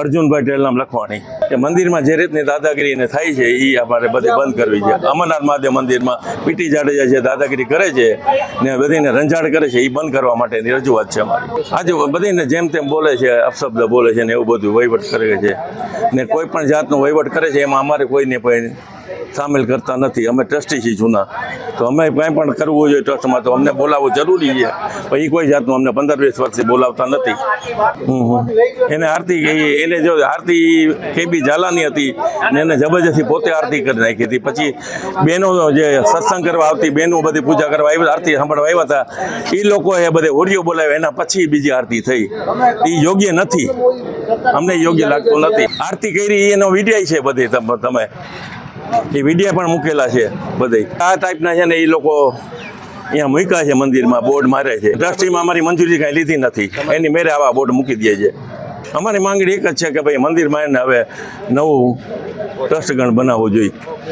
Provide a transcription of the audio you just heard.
અર્જુનભાઈ ટેલનામ લખવાની. કે મંદિરમાં જે રીતની દાદાગીરી ને થાય છે એ અમારે બધી બંધ કરવી છે. અમરનાથ મહાદેવ મંદિરમાં પીટી જાડેજા જે દાદાગીરી કરે છે, ને બધીને રંજાડ કરે છે એ બંધ કરવા માટેની રજૂઆત છે અમારી. આજે બધીને જેમ તેમ બોલે છે, અપશબ્દ બોલે છે ને એવું બધું વહીવટ કરે છે. ને કોઈ પણ જાતનો વહીવટ કરે છે, એમાં અમારે કોઈને કોઈ સામેલ કરતા નથી. અમે ટ્રસ્ટી છીએ જૂના. તો અમે કંઈ પણ કરવું જોઈએ ટ્રસ્ટમાં તો અમને બોલાવવું જરૂરી છે. પણ એ કોઈ જાતનું અમને પંદર વીસ વર્ષથી બોલાવતા નથી. એને આરતી કહીએ એને જો આરતી કેબી ઝાલાની હતી ને એને જબરજસ્તી પોતે આરતી કરી નાખી હતી. પછી બહેનો જે સત્સંગ કરવા આવતી, બહેનો બધી પૂજા કરવા આવી, આરતી સાંભળવા આવ્યા હતા. એ લોકોએ બધે હોડીઓ બોલાવ્યા. એના પછી બીજી આરતી થઈ. એ યોગ્ય નથી. અમને યોગ્ય લાગતું નથી. આરતી કરી એનો વીડિયો છે બધી તમે. એ વિડીયા પણ મૂકેલા છે બધે આ ટાઈપના છે ને એ લોકો અહીંયા મૂક્યા છે મંદિરમાં, બોર્ડ મારે છે. ટ્રસ્ટીમાં અમારી મંજૂરી કાંઈ લીધી નથી. એની મેરે આવા બોર્ડ મૂકી દે છે. અમારી માંગણી એક જ છે કે ભાઈ મંદિરમાં એને હવે નવું ટ્રસ્ટગણ બનાવવું જોઈએ.